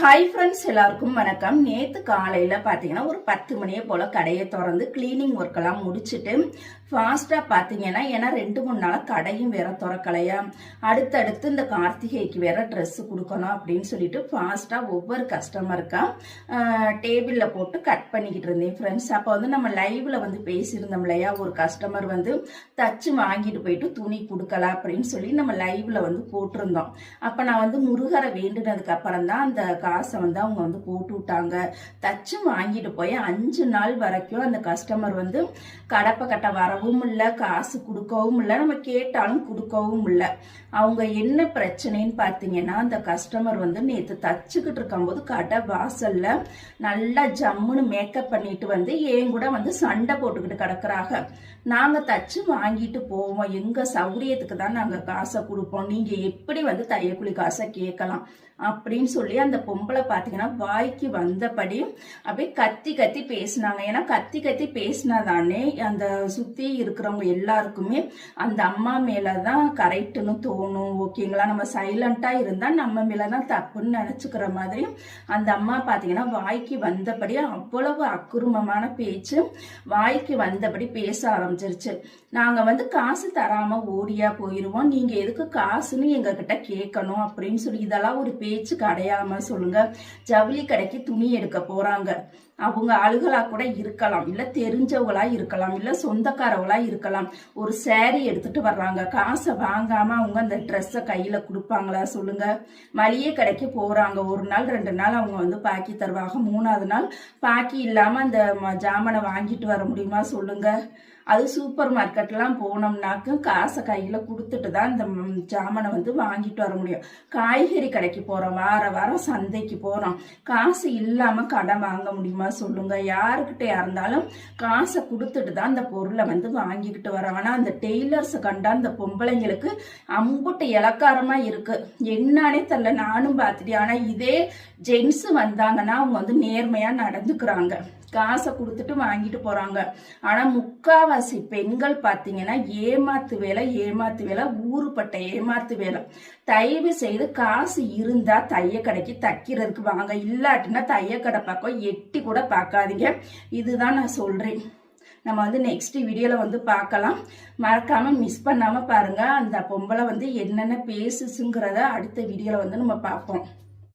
Hi friends எல்லாருக்கும் வணக்கம். நேற்று காலையில் பார்த்தீங்கன்னா ஒரு பத்து மணியை போல் கடையை திறந்து க்ளீனிங் ஒர்க்கெல்லாம் முடிச்சுட்டு ஃபாஸ்ட்டாக பார்த்தீங்கன்னா ஏன்னா ரெண்டு மூணு நாளாக கடையும் வேற திறக்கலையா? அடுத்தடுத்து இந்த கார்த்திகைக்கு வேற ட்ரெஸ்ஸு கொடுக்கணும் அப்படின்னு சொல்லிட்டு ஃபாஸ்ட்டாக ஒவ்வொரு கஸ்டமருக்கா டேபிளில் போட்டு கட் பண்ணிக்கிட்டு இருந்தேன் ஃப்ரெண்ட்ஸ் அப்போ வந்து நம்ம லைவில் வந்து பேசியிருந்தோம் இல்லையா? ஒரு கஸ்டமர் வந்து தச்சு வாங்கிட்டு போயிட்டு துணி கொடுக்கல அப்படின்னு சொல்லி நம்ம லைவில் வந்து போட்டிருந்தோம். அப்போ நான் வந்து முருகரை வேண்டினதுக்கு அப்புறம் தான் அந்த காசை வந்து அவங்க வந்து போட்டு விட்டாங்க தச்சு வாங்கிட்டு போய் அஞ்சு நாள் வரைக்கும் அந்த கஸ்டமர் வந்து கடப்பை கட்ட வரவும் இல்லை காசு கொடுக்கவும் இல்லை நம்ம கேட்டாலும் கொடுக்கவும் இல்லை. அவங்க என்ன பிரச்சனைன்னு பார்த்தீங்கன்னா அந்த கஸ்டமர் வந்து நேற்று தச்சுக்கிட்டு இருக்கும்போது கடை வாசல்ல நல்லா ஜம்முன்னு மேக்கப் பண்ணிட்டு வந்து என் கூட வந்து சண்டை போட்டுக்கிட்டு கிடக்குறாங்க. நாங்க தச்சு வாங்கிட்டு போவோம். எங்க சௌரியத்துக்கு தான் நாங்க காசை கொடுப்போம். நீங்க எப்படி வந்து தையக்குழி காசை கேட்கலாம் அப்படின்னு சொல்லி அந்த பொம்பளை பார்த்தீங்கன்னா வாய்க்கு வந்தபடி அப்படியே கத்தி கத்தி பேசினாங்க. ஏன்னா கத்தி கத்தி பேசினாதானே அந்த சுற்றி இருக்கிறவங்க எல்லாருக்குமே அந்த அம்மா மேலே தான் கரெக்டுன்னு தோணும் ஓகேங்களா நம்ம சைலண்டா இருந்தால் நம்ம மேலே தான் தப்புன்னு நினச்சிக்கிற மாதிரி அந்த அம்மா பார்த்தீங்கன்னா வாய்க்கு வந்தபடி அவ்வளவு அக்குருமமான பேச்சு வாய்க்கு வந்தபடி பேச ஆரம்பிச்சிருச்சு. நாங்கள் வந்து காசு தராமல் ஓடியா போயிடுவோம் நீங்கள் எதுக்கு காசுன்னு எங்ககிட்ட கேட்கணும் அப்படின்னு சொல்லி இதெல்லாம் ஒரு பேச்சு கிடையாம அடையாம சொல்லுங்க. ஜவுளி கடைக்கு துணி எடுக்க போறாங்க. அவங்க ஆளுகளா கூட இருக்கலாம். இல்ல தெரிஞ்சவங்களா இருக்கலாம். இல்ல சொந்தக்காரவங்களா இருக்கலாம். ஒரு சேரீ எடுத்துட்டு வர்றாங்க. காசை வாங்காம அவங்க அந்த ட்ரெஸ்ஸை கையில கொடுப்பாங்களா சொல்லுங்க. மளிகை கடைக்கு போறாங்க. ஒரு நாள் ரெண்டு நாள் அவங்க வந்து பாக்கி தருவாங்க. மூணாவது நாள் பாக்கி இல்லாம அந்த ஜாமனை வாங்கிட்டு வர முடியுமா சொல்லுங்க. அது சூப்பர் மார்க்கெட்லாம் போனோம்னாக்கும் காசை கையில் கொடுத்துட்டு தான் இந்த ஜாமனை வந்து வாங்கிட்டு வர முடியும். காய்கறி கடைக்கு போகிறோம் வார வாரம் சந்தைக்கு போகிறோம் காசு இல்லாமல் கடன் வாங்க முடியுமா சொல்லுங்கள் யாருக்கிட்டே இருந்தாலும் காசை கொடுத்துட்டு தான் அந்த பொருளை வந்து வாங்கிக்கிட்டு வரோம். ஆனால் அந்த டெய்லர்ஸை கண்டா அந்த பொம்பளைங்களுக்கு அம்புட்டு இலக்காரமாக இருக்குது என்னானே தெரில நானும் பார்த்துட்டேன். ஆனால் இதே ஜென்ஸு வந்தாங்கன்னா அவங்க வந்து நேர்மையாக நடந்துக்கிறாங்க. காசை கொடுத்துட்டு வாங்கிட்டு போறாங்க. ஆனா முக்காவாசி பெண்கள் பாத்தீங்கன்னா ஏமாத்து வேலை ஏமாத்து வேலை ஊருப்பட்ட ஏமாத்து வேலை. தயவு செய்து காசு இருந்தா தைய கடைக்கு தைக்கிறதுக்கு வாங்க. இல்லாட்டினா தைய கடை பக்கம் எட்டி கூட பார்க்காதீங்க. இதுதான் நான் சொல்றேன். நம்ம வந்து நெக்ஸ்ட் வீடியோல வந்து பார்க்கலாம். மறக்காம மிஸ் பண்ணாம பாருங்க. அந்த பொம்பளை வந்து என்னென்ன பேசுச்சுங்கிறத அடுத்த வீடியோல வந்து நம்ம பார்ப்போம்.